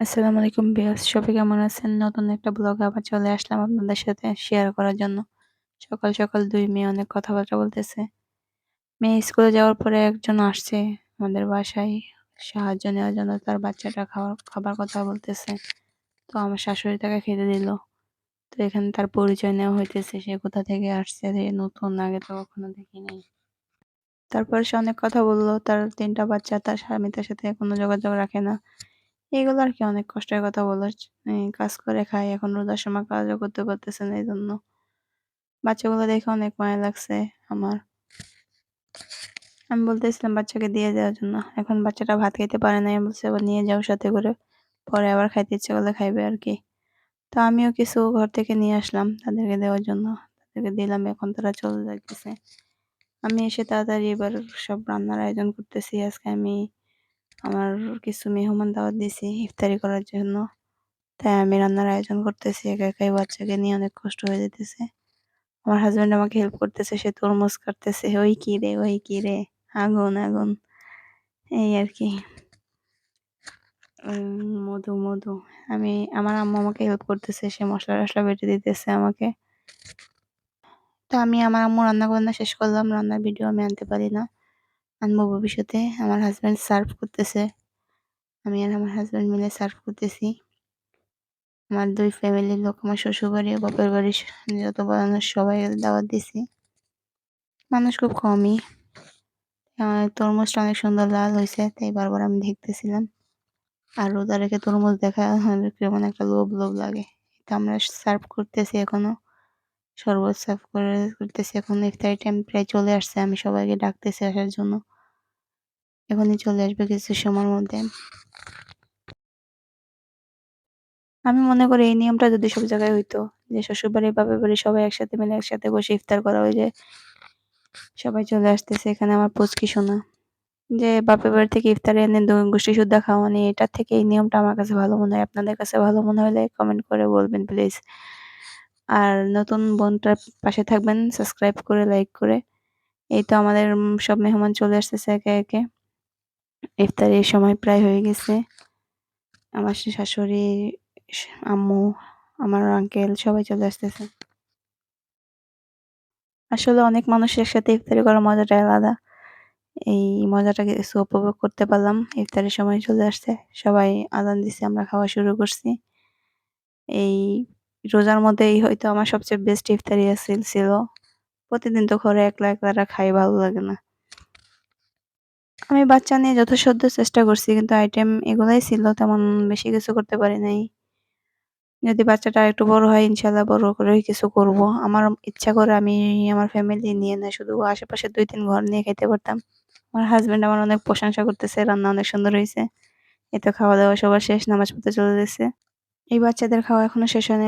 আসসালামু আলাইকুম ভিউয়ার্স সবাই কেমন আছেন? নতুন একটা ব্লগ আবার চলে আসলাম আপনাদের সাথে শেয়ার করার জন্য। সকাল, সকাল দুই মেয়ে অনেক কথাবার্তা বলতেছে। মেয়ে স্কুলে যাওয়ার পরে একজন আসছে আমাদের বাসায় সাহায্য নেওয়ার জন্য তার বাচ্চাটা খাওয়ার খাবার কথা বলতেছে। তো আমার শাশুড়ি তাকে খেতে দিল। তো এখানে তার পরিচয় নেওয়া হইতেছে সে কোথা থেকে আসছে নতুন আগে তো কখনো দেখি নাই। তারপর সে অনেক কথা বলল তার তিনটা বাচ্চা তার স্বামী তার সাথে কোনো যোগাযোগ রাখে না। এগুলো আর কি অনেক কষ্টের কথা। এই কাজ করে খাই এখন রোজার সময় কাজও করতে পারতেছে না এই জন্য বাচ্চাগুলো দেখে অনেক মায়া লাগছে আমার। আমি বলতেছিলাম বাচ্চাকে দিয়ে দেওয়ার জন্য। এখন বাচ্চাটা ভাত খাইতে পারে নাই। আমি বলছি, আবার নিয়ে যাও সাথে করে। পরে আবার খাইতে ইচ্ছে করলে খাইবে আর কি। তো আমিও কিছু ঘর থেকে নিয়ে আসলাম তাদেরকে দেওয়ার জন্য। তাদেরকে দিলাম, এখন তারা চলে যাইতেছে। আমি এসে তাড়াতাড়ি এবার সব রান্নার আয়োজন করতেছি। আজকে আমি আমার কিছু মেহমান দাওয়াত দিছি ইফতারি করার জন্য। তাই আমি রান্নার আয়োজন করতেছি, একা একাই বাচ্চাকে নিয়ে অনেক কষ্ট হয়ে যেতেছে। আমার হাজব্যান্ড আমাকে হেল্প করতেছে, সে তরমুজ কাটতেছে। ওই কি রে, ওই কি রে? আগুন আগুন। এই আর কি। মধু মধু। আমি, আমার আম্মু আমাকে হেল্প করতেছে, সে মশলা টশলা বেটে দিতেছে আমাকে। তো আমি, আমার আম্মু রান্না বান্না শেষ করলাম, রান্নার ভিডিও আমি আনতে পারি না। আনব ভবিষ্যতে। আমার হাজব্যান্ড সার্ভ করতেছে। আমি আর আমার হাজব্যান্ড মিলে সার্ভ করতেছি। আমার দুই ফ্যামিলির লোক, আমার শ্বশুরবাড়ি, বাপের বাড়ির যত মানুষ, সবাই দাওয়াত দিছি। মানুষ খুব কমই। তরমুজটা অনেক সুন্দর লাল হয়েছে, তাই বারবার আমি দেখতেছিলাম। আর রোজা রেখে তরমুজ দেখা কেমন একটা লোভ লোভ লাগে। এটা আমরা সার্ভ করতেছি এখনও। শরবত সার্ভ করে, করতেছি এখন। ইফতারি টাইম প্রায় চলে আসছে, আমি সবাইকে ডাকতেছি আসার জন্য। এখনই চলে আসবে কিছু সময়ের মধ্যে। আমি মনে করি এই নিয়মটা যদি সব জায়গায় হইতো, যে শ্বশুরবাড়ি, বাপের বাড়ি সবাই একসাথে মিলে একসাথে বসে ইফতার করা হয়ে যায় সবাই চলে আসতেছে, এখানে আমার পুচকি শোনা যে বাপের বাড়ি থেকে ইফতারে এনে গোষ্ঠী শুদ্ধা খাওয়ানি এটার থেকে এই নিয়মটা আমার কাছে ভালো মনে হয়। আপনাদের কাছে ভালো মনে হলে কমেন্ট করে বলবেন প্লিজ আর নতুন বোনটার পাশে থাকবেন সাবস্ক্রাইব করে লাইক করে। এই তো আমাদের সব মেহমান চলে আসতেছে একে একে। ইফতারের সময় প্রায় হয়ে গেছে। আমার শাশুড়ি, আম্মু, আমার আঙ্কেল সবাই চলে আসতেছে। আসলে অনেক মানুষ একসাথে ইফতারি করার মজাটা আলাদা। এই মজাটা কিছু উপভোগ করতে পারলাম। ইফতারের সময় চলে আসছে। সবাই আজান দিছে, আমরা খাওয়া শুরু করছি। এই রোজার মধ্যেই হয়তো আমার সবচেয়ে বেস্ট ইফতারি ছিল। প্রতিদিন তো ঘরে একলা একলা খাই, ভালো লাগে না। আমি বাচ্চা নিয়ে যথাসাধ্য চেষ্টা করছি, কিন্তু আইটেম এগুলাই ছিল, তেমন বেশি কিছু করতে পারি নাই। যদি বাচ্চাটা একটু বড় হয় ইনশাল্লাহ বড় করে কিছু করব। আমার ইচ্ছা করে আমি আমার ফ্যামিলি নিয়ে না, শুধু আশেপাশে দুই তিন ঘর নিয়ে খেতে পারতাম। আমার হাজবেন্ড আমার অনেক প্রশংসা করতেছে, রান্না অনেক সুন্দর হয়েছে এতো খাওয়া দাওয়া সবার শেষ, নামাজ পড়তে চলে গেছে। এই বাচ্চাদের খাওয়া এখনও শেষ হয়নি